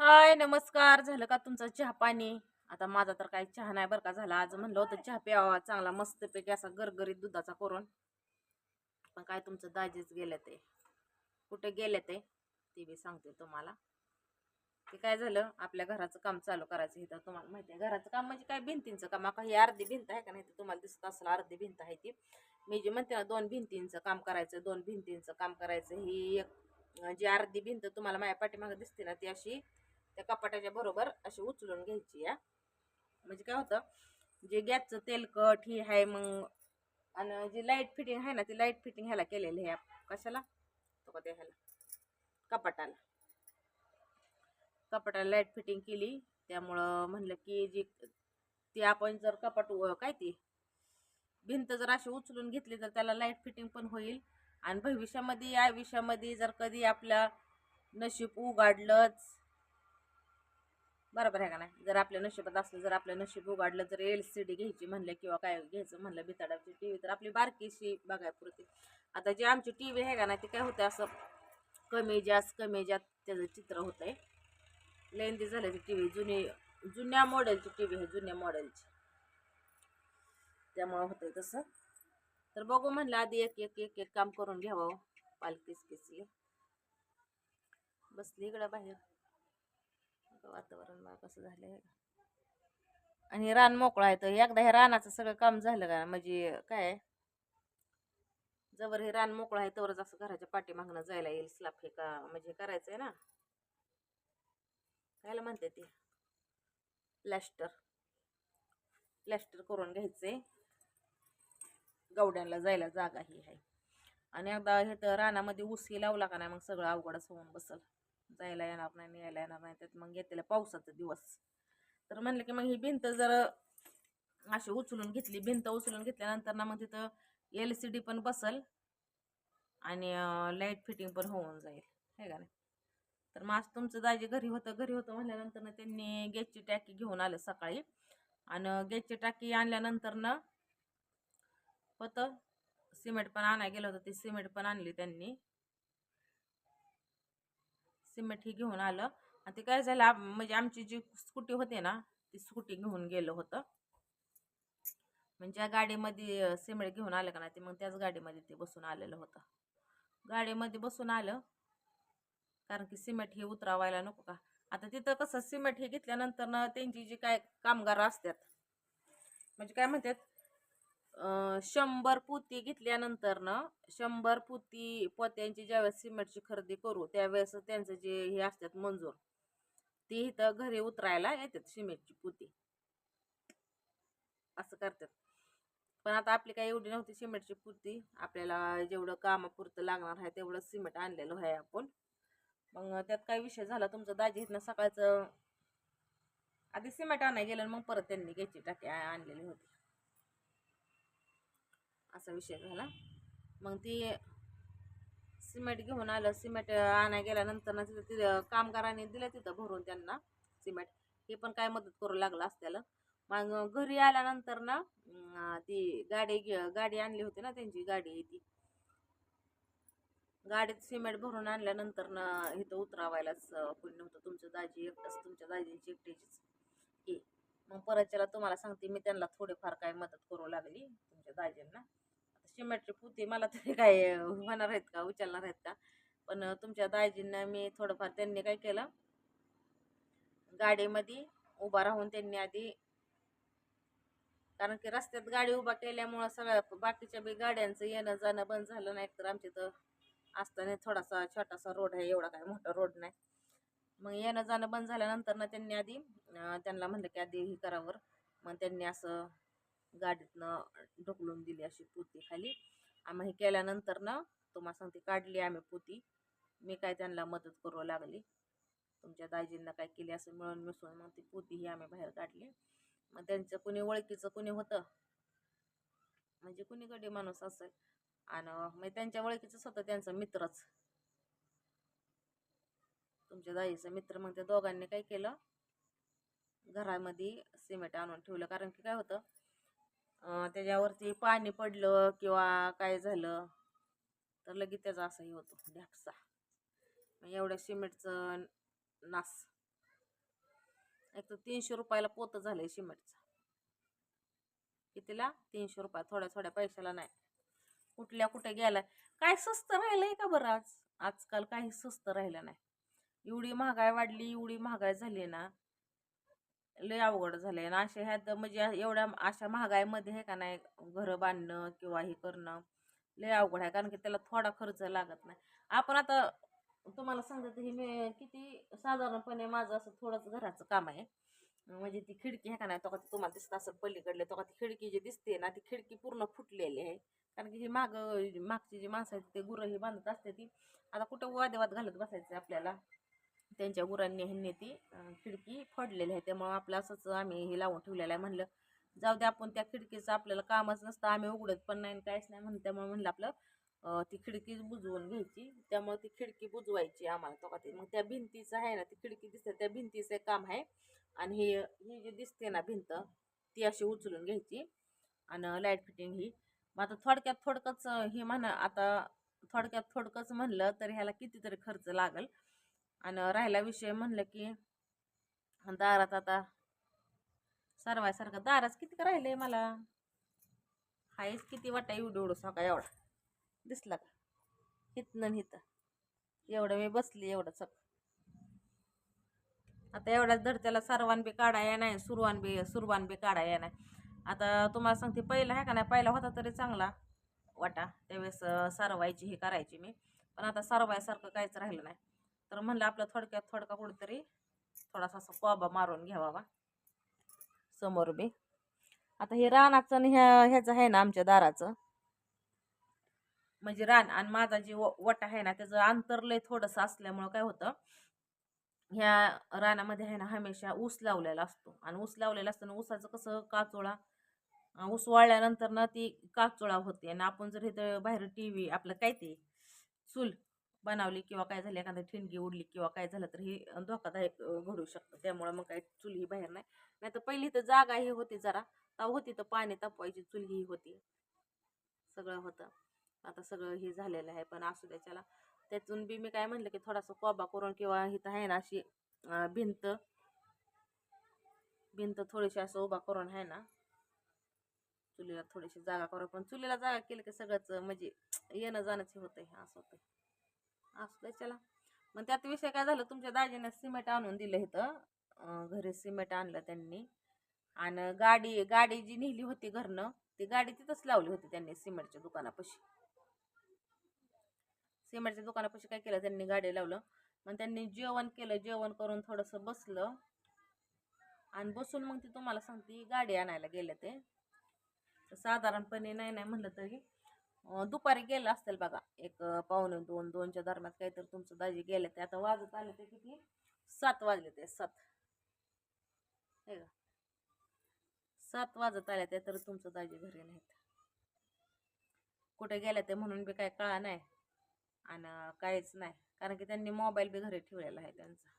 हाय नमस्कार. झालं का तुमचं चहा पाणी? आता माझा तर काही चहा नाही बरं का झाला. आज म्हणलं होतं चहा प्यावा. चांगला मस्तपैकी असा गरगरीत दुधाचा करून. पण काय तुमचं दाजीच गेले ते. कुठे गेले ते? ते बी सांगते तुम्हाला. ते काय झालं? आपल्या घराचं काम चालू करायचं हे तर तुम्हाला माहिती आहे घराचं काम म्हणजे काय? भिंतींचं काम. आता ही अर्धी भिंत आहे का नाही ते तुम्हाला दिसत असेल. अर्धी भिंत आहे ती. मी जे म्हणते ना दोन भिंतींचं काम करायचं दोन भिंतींचं काम करायचं. ही एक जी अर्धी भिंत तुम्हाला माझ्या पाठीमागे दिसते ना ती अशी त्या कपाटाच्या बरोबर अशी उचलून घ्यायची या म्हणजे काय होतं जे गॅसचं तेलकट ही आहे मग आणि जी लाइट फिटिंग आहे ना ती लाइट फिटिंग ह्याला केलेली आहे कशाला? तो का त्या ह्याला. कपाटाला. कपाटाला लाइट फिटिंग केली. त्यामुळं म्हणलं की जी ती आपण जर कपाट काय ती? भिंत जर अशी उचलून घेतली तर त्याला लाइट फिटिंग पण होईल. आणि भविष्यामध्ये या आयुष्यामध्ये जर कधी आपलं नशीब उघाडलंच बरोबर आहे का नाही? जर आपल्या नशिबात असलं जर आपलं नशीब उघडलं जर एल सी डी घ्यायची म्हणलं किंवा काय घ्यायचं म्हणलं बिताडाची टी व्ही तर आपली बारकीशी बघायपुरती आता जी आमची टी व्ही आहे का नाही ती काय होतं असं कमी जास्त कमी जास्त त्याचं चित्र होतं आहे लेंदी झालं ती टी व्ही जुनी जुन्या मॉडेलची टी व्ही आहे जुन्या मॉडेलची त्यामुळं होतंय तसं. तर बघू म्हणलं आधी एक एक एक एक काम करून घ्यावं. पालखीच किसली. बसली इकडं बाहेर. बघा वातावरण बघा कसं झालंय आणि रान मोकळं आहे तर एकदा हे रानाचं सगळं काम झालं का? म्हणजे काय? जवळ हे रान मोकळं आहे तरच असं घराच्या पाठीमागनं जायला येईल स्लाप हे का? म्हणजे करायचं आहे ना. कायला म्हणते ते? प्लॅस्टर प्लॅस्टर करून घ्यायचंय. गवड्यांना जायला जागा ही आहे. आणि एकदा हे तर रानामध्ये ऊसही लावला का नाही मग सगळं अवघडच होऊन बसल. जायला येणार नाही आणि यायला येणार नाही त्यात मग येतेला पावसाचा दिवस. तर म्हणलं की मग ही भिंत जर अशी उचलून घेतली भिंत उचलून घेतल्यानंतर ना मग तिथं एल सी डी पण बसल आणि लाइट फिटिंग पण होऊन जाईल. हे का नाही? तर मग आज तुमचं दाजी घरी होतं घरी होतं म्हणल्यानंतर ना त्यांनी गॅसची टाकी घेऊन आलं सकाळी. आणि गॅसची टाकी आणल्यानंतर ना होतं सिमेंट पण आणायला गेलं होतं ते सिमेंट पण आणली त्यांनी. सिमेंट हे घेऊन आलं. आणि ते काय झालं म्हणजे आमची जी स्कूटी होती ना ती स्कूटी घेऊन गेलं होतं. म्हणजे ज्या गाडीमध्ये सिमेंट घेऊन आलं का नाही ते मग त्याच गाडीमध्ये ते बसून आलेलं होतं. गाडीमध्ये बसून आलं. कारण की सिमेंट हे उतरावायला नको का? आता तिथं कसं सिमेंट हे घेतल्यानंतर ना त्यांची जी काय कामगार असतात म्हणजे काय म्हणतात शंभर पोती घेतल्यानंतर ना शंभर पोती पोत्यांची ज्यावेळेस सिमेंटची खरेदी करू त्यावेळेस त्यांचं जे हे असतात मंजूर ती इथं घरी उतरायला येतात सिमेंटची पोती. असं करतात. पण आता आपली काही एवढी नव्हती सिमेंटची पुरती आपल्याला जेवढं कामापुरतं लागणार आहे तेवढं सिमेंट आणलेलं आहे आपण. मग त्यात काय विषय झाला तुमचं दाजी इथनं सकाळचं आधी सिमेंट आणायला गेलं मग परत त्यांनी घ्यायची टाकी आणलेली होती. असा विषय झाला. मग ती सिमेंट घेऊन आलं. सिमेंट आणायला गेल्यानंतर ना तिथं तिथं कामगारांनी दिलं तिथं भरून त्यांना सिमेंट. हे पण काय मदत करू लागलं असत्याला. मग घरी आल्यानंतर ना ती गाडी घे- गाडी आणली होती ना त्यांची गाडी ती. गाडीत सिमेंट भरून आणल्यानंतर ना इथं उतरावायलाच कोणी नव्हतं. तुमचं दाजी एकटंच तुमच्या दाजींची एकटीचीच हे मग परतच्याला तुम्हाला सांगते मी त्यांना थोडेफार काय मदत करू लागली तुमच्या दाजींना. सिमेट्रिक होती मला तरी काय होणार आहेत का उचलणार आहेत का? पण तुमच्या दाजींना मी थोडंफार त्यांनी काय केलं गाडीमध्ये उभा राहून त्यांनी आधी कारण की रस्त्यात गाडी उभा केल्यामुळं सगळ्या बाकीच्या बी गाड्यांचं येणं जाणं बंद झालं नाही तर आमच्या तर असताना थोडासा छोटासा रोड आहे एवढा काय मोठा रोड नाही. मग येणं जाणं बंद झाल्यानंतर ना त्यांनी आधी त्यांना म्हणलं की आधी हे करावर मग त्यांनी असं गाडीतनं ढकलून दिली अशी पोती खाली. आम्ही हे केल्यानंतर ना तुम्हाला सांगते काढली आम्ही पोती. मी काय त्यांना मदत करू लागली. तुमच्या दाजींना काय केली असं मिळून मिसळून मग ती पोती ही आम्ही बाहेर काढली. मग त्यांचं कुणी ओळखीचं कुणी होतं? म्हणजे कुणीकडे माणूस असेल? आणि मग त्यांच्या ओळखीचंच होतं त्यांचा मित्रच. तुमच्या दाईचा मित्र मग त्या दोघांनी काय केलं? घरामध्ये सिमेंट आणून ठेवलं. कारण की काय होतं? त्याच्यावरती पाणी पडलं किंवा काय झालं तर लगेच त्याचा असाही होतो ढ्यापसा मग एवढ्या सिमेंटचं नास. एक तर तीनशे रुपयाला पोतं झालंय सिमेंटचं. कितीला? तीनशे रुपया. थोड्या थोड्या पैशाला नाही. कुठल्या कुठे गेला काय स्वस्त राहिलंय का बरं आज? आजकाल काही स्वस्त राहिलं नाही. एवढी महागाई वाढली एवढी महागाई झाली ना. लय अवघड झालं आहे आणि अशा ह्यात म्हणजे एवढ्या अशा महागाईमध्ये हे का नाही घरं बांधणं किंवा हे करणं लय अवघड आहे. कारण की त्याला थोडा खर्च लागत नाही. आपण आता तुम्हाला सांगते हे मी किती साधारणपणे माझं असं थोडंच घराचं काम आहे. म्हणजे ती खिडकी आहे का नाही तो का तुम्हाला दिसत असेल पलीकडले तो का ती खिडकी जी दिसते ना ती खिडकी पूर्ण फुटलेली आहे. कारण की ही माग मागची जी माणसं आहेत ते गुरं ही बांधत असते ती. आता कुठं वादेवाद घालत बसायचं आपल्याला. त्यांच्या गुरांनी ह्यांनी ती खिडकी फोडलेली आहे. त्यामुळं आपलं असंच आम्ही हे लावून ठेवलेलं आहे म्हणलं. जाऊ दे आपण त्या खिडकीचं आपल्याला कामच नसतं आम्ही उघडत पण नाही काहीच नाही म्हणून त्यामुळे म्हणलं आपलं ती खिडकी बुजवून घ्यायची. त्यामुळे ती खिडकी बुजवायची आम्हाला तो का ते. मग त्या भिंतीचं आहे ना ती खिडकी दिसते त्या भिंतीचं काम आहे. आणि हे ही जी दिसते ना भिंत ती अशी उचलून घ्यायची. आणि लाइट फिटिंग ही. मग आता थोडक्यात थोडकंच हे म्हणा आता थोडक्यात थोडकंच म्हणलं तर ह्याला कितीतरी खर्च लागल. आणि राहिला विषय म्हणलं की दारात आता सरवायसारखं दाराच किती राहिले मला? हायच किती वाटा एवढं एवढं सका एवढा. दिसला का? हितनं न हिथं एवढं मी बसली एवढं सक आता एवढ्याच धडत्याला सर्वान बी काढाया नाही सुरवान बी सुरवान बी काढाया नाही. आता तुम्हाला सांगते पहिला आहे का नाही पहिला होता तरी चांगला वाटा. त्यावेळेस सारवायची हे करायची मी. पण आता सारवायसारखं काहीच राहिलं नाही. तर म्हणलं आपलं थोडक्यात थोडका कुठेतरी थोडासा असा कोबा मारून घ्यावा समोर बी. आता हे रानाचं आणि ह्या ह्याचं आहे ना आमच्या दाराचं. म्हणजे रान आणि माझा जे व- वटा आहे ना त्याचं अंतर लय थोडंसं असल्यामुळं काय होतं ह्या रानामध्ये आहे ना हमेशा ऊस लावलेला असतो. आणि ऊस लावलेला असताना ऊसाचं कसं काचोळा ऊस वाळल्यानंतर ना ती काचोळा होते. आणि आपण जर इथं बाहेर टी व्ही आपलं काय ते चूल बनवली किंवा काय झालं एखादी ठिणगी उडली किंवा काय झालं तर हे धोकादायक घडू शकतं. त्यामुळं मग काय चुली बाहेर नाही. नाही तर पहिली तर जागा ही होती जरा. तेव्हा होती तर पाणी तापवायची चुलीही ही होती. सगळं होतं. आता सगळं हे झालेलं आहे पण असू त्याच्याला त्यातून बी मी काय म्हणलं की थोडासा कोबा करून किंवा इथं आहे ना अशी भिंत. भिंत थोडीशी असं उभा करून आहे ना. चुलीला थोडीशी जागा करून. पण चुलीला जागा केली की सगळंच म्हणजे येणं जाणंच हे होतंय असं होतंय. असं चला. मग त्यात विषय काय झालं तुमच्या दाजीने सिमेंट आणून दिलं इथं. घरी सिमेंट आणलं त्यांनी. आणि गाडी गाडी जी नेली होती घरनं ती गाडी तिथंच लावली होती त्यांनी सिमेंटच्या दुकानापाशी. सिमेंटच्या दुकानापाशी काय केलं त्यांनी गाडी लावलं. मग त्यांनी जेवण केलं जेवण करून थोडंसं बसलं. आणि बसून मग ती तुम्हाला सांगते गाडी आणायला गेलं ते. तर साधारणपणे नाही नाही म्हणलं तरी दुपारी गेलं असतील बघा एक पावणे दोन दोनच्या दरम्यान काहीतरी तुमचं दाजी गेले ते आता वाजत आले ते किती? सात वाजले ते सात. हे का सात वाजत आले ते तर तुमचं दाजी घरी नाहीत. कुठे गेले ते म्हणून बी काय कळा नाही आणि काहीच नाही. कारण की त्यांनी मोबाईल बी घरी ठेवलेला आहे त्यांचा.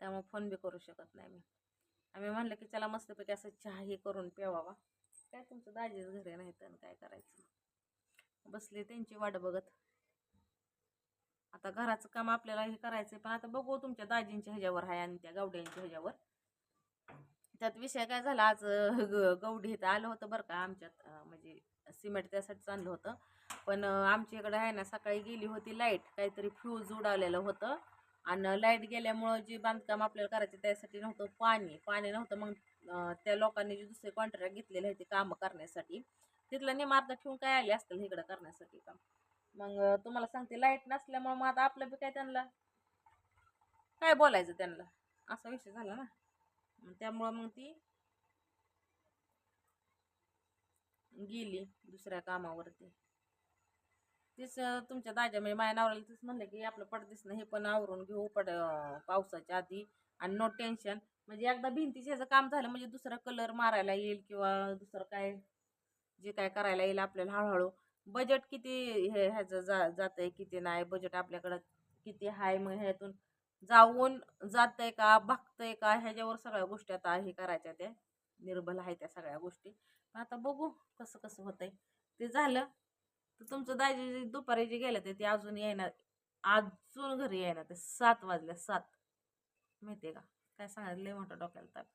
त्यामुळे फोन बी करू शकत नाही मी. आम्ही म्हणलं की चला मस्तपैकी असं चहा हे करून प्यावावा काय तुमचं दाजीच घरी नाही तर काय करायचं? बसले त्यांची वाट बघत. आता घराचं काम आपल्याला हे करायचं पण आता बघू तुमच्या दाजींच्या ह्याच्यावर आहे आणि त्या गावड्यांच्या ह्याच्यावर. त्यात विषय काय झाला आज गवडी इथं आलं होतं बरं का आमच्यात म्हणजे सिमेंट त्यासाठी चाललं होतं. पण आमच्या इकडं आहे ना सकाळी गेली होती लाइट काहीतरी फ्यूज उडावलेलं होतं. आणि लाइट गेल्यामुळं जे बांधकाम आपल्याला करायचं त्यासाठी नव्हतं पाणी पाणी नव्हतं. मग त्या लोकांनी जे दुसरे कॉन्ट्रॅक्ट घेतलेले आहे ते कामं करण्यासाठी. तिथलं निमार्द ठेवून काय आले असतील इकडं करण्यासाठी काम मग तुम्हाला सांगते लाइट नसल्यामुळं मग आता आपलं बी काय त्यांना? काय बोलायचं त्यांना? असा विषय झाला ना. त्यामुळं मग ती गेली दुसऱ्या कामावरती. तीच तुमच्या दाजा म्हणजे माझ्या नवऱ्याला तीच म्हणलं की आपलं पडदिसणं हे पण आवरून घेऊ पड पावसाच्या आधी आणि नो टेन्शन म्हणजे एकदा भिंतीचं ह्याचं काम झालं म्हणजे दुसरा कलर मारायला येईल किंवा दुसरं काय? जे काय करायला येईल आपल्याला हळूहळू. बजेट किती हे ह्याचं जा जातं आहे किती नाही बजेट आपल्याकडं किती आहे मग ह्यातून जाऊन जातंय का बघतंय का ह्याच्यावर सगळ्या गोष्टी आता हे करायच्या त्या. निर्बल आहे त्या सगळ्या गोष्टी. आता बघू कसं कसं होतंय. ते झालं. तर तुमचं दाजी दुपारी जे गेलं ते ते अजून येणार अजून घरी येणार ते सात वाजले सात. माहिती आहे का? काय सांगायचं? लय मोठं डोक्याला ताप.